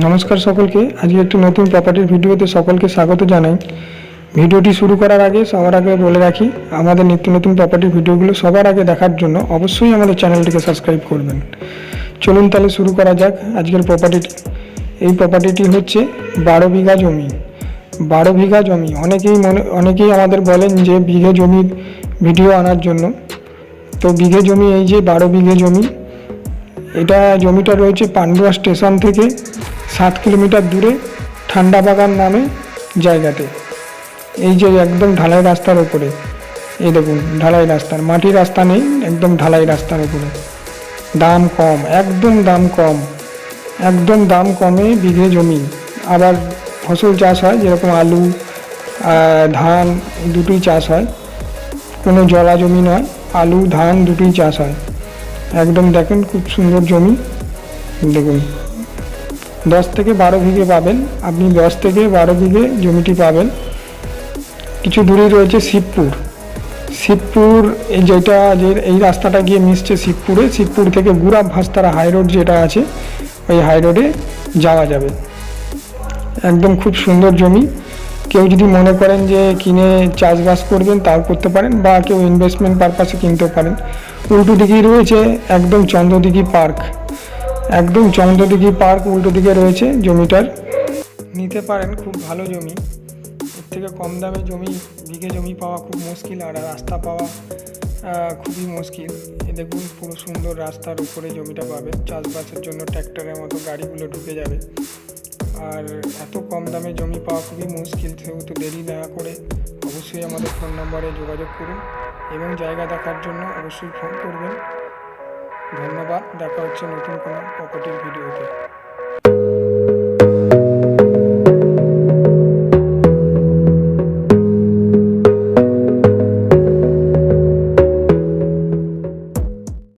নমস্কার সকলকে। আজকে একটি নতুন প্রপার্টির ভিডিওতে সকলকে স্বাগত জানাই। ভিডিওটি শুরু করার আগে সবার আগে বলে রাখি, আমাদের নিত্য নতুন প্রপার্টির ভিডিওগুলো সবার আগে দেখার জন্য অবশ্যই আমাদের চ্যানেলটিকে সাবস্ক্রাইব করবেন। চলুন তাহলে শুরু করা যাক আজকের প্রপার্টিটি এই প্রপার্টিটি হচ্ছে বারো বিঘা জমি। বারো বিঘা জমি। অনেকেই মনে, অনেকেই আমাদের বলেন যে বিঘে জমির ভিডিও আনার জন্য। তো বিঘে জমি, এই যে বারো বিঘে জমি, এটা জমিটা রয়েছে পান্ডুয়া স্টেশন থেকে সাত কিলোমিটার দূরে ঠান্ডা বাগান নামে জায়গাতে এই যে একদম ঢালাই রাস্তার ওপরে এই দেখুন, ঢালাই রাস্তার মাটির রাস্তা নেই, একদম ঢালাই রাস্তার ওপরে দাম কম, একদম দাম কম, একদম দাম কমে বিঘে জমি। আবার ফসল চাষ হয়, যেরকম আলু ধান দুটোই চাষ হয়। কোনো জলা জমি নয়, আলু, ধান দুটোই চাষ হয়। একদম দেখেন খুব সুন্দর জমি। দেখুন। দশ থেকে বারো বিঘে পাবেন। আপনি দশ থেকে বারো বিঘে জমিটি পাবেন। কিছু দূরেই রয়েছে শিবপুর। শিবপুর, এই যেটা, যে, এই রাস্তাটা গিয়ে মিশছে শিবপুরে। শিবপুর থেকে গুড়াব ভাস্তারা হাই রোড যেটা আছে, ওই হাই রোডে যাওয়া যাবে। একদম খুব সুন্দর জমি। কেউ যদি মনে করেন যে কিনে চাষবাস করবেন, তাও করতে পারেন বা কেউ ইনভেস্টমেন্ট পারপাসে কিনতেও পারেন। উল্টো দিকেই রয়েছে একদম চন্দ্রদিঘি পার্ক একদম চন্দ্রদিঘি পার্ক উল্টো দিকে রয়েছে জমিটার। নিতে পারেন, খুব ভালো জমি। এর থেকে কম দামে জমি বিঘে জমি পাওয়া খুব মুশকিল আর রাস্তা পাওয়া খুবই মুশকিল। এ দেখুন, পুরো সুন্দর রাস্তার উপরে জমিটা পাবেন। চাষবাসের জন্য ট্র্যাক্টরের মতো গাড়িগুলো ঢুকে যাবে। আর এত কম দামে জমি পাওয়া খুবই মুশকিল সেহেতু দেরি না করে অবশ্যই আমাদের ফোন নম্বরে যোগাযোগ করুন এবং জায়গা দেখার জন্য অবশ্যই ফোন করবেন। ধন্যবাদ। দেখা হচ্ছে নতুন কোনো প্রপার্টির ভিডিওতে।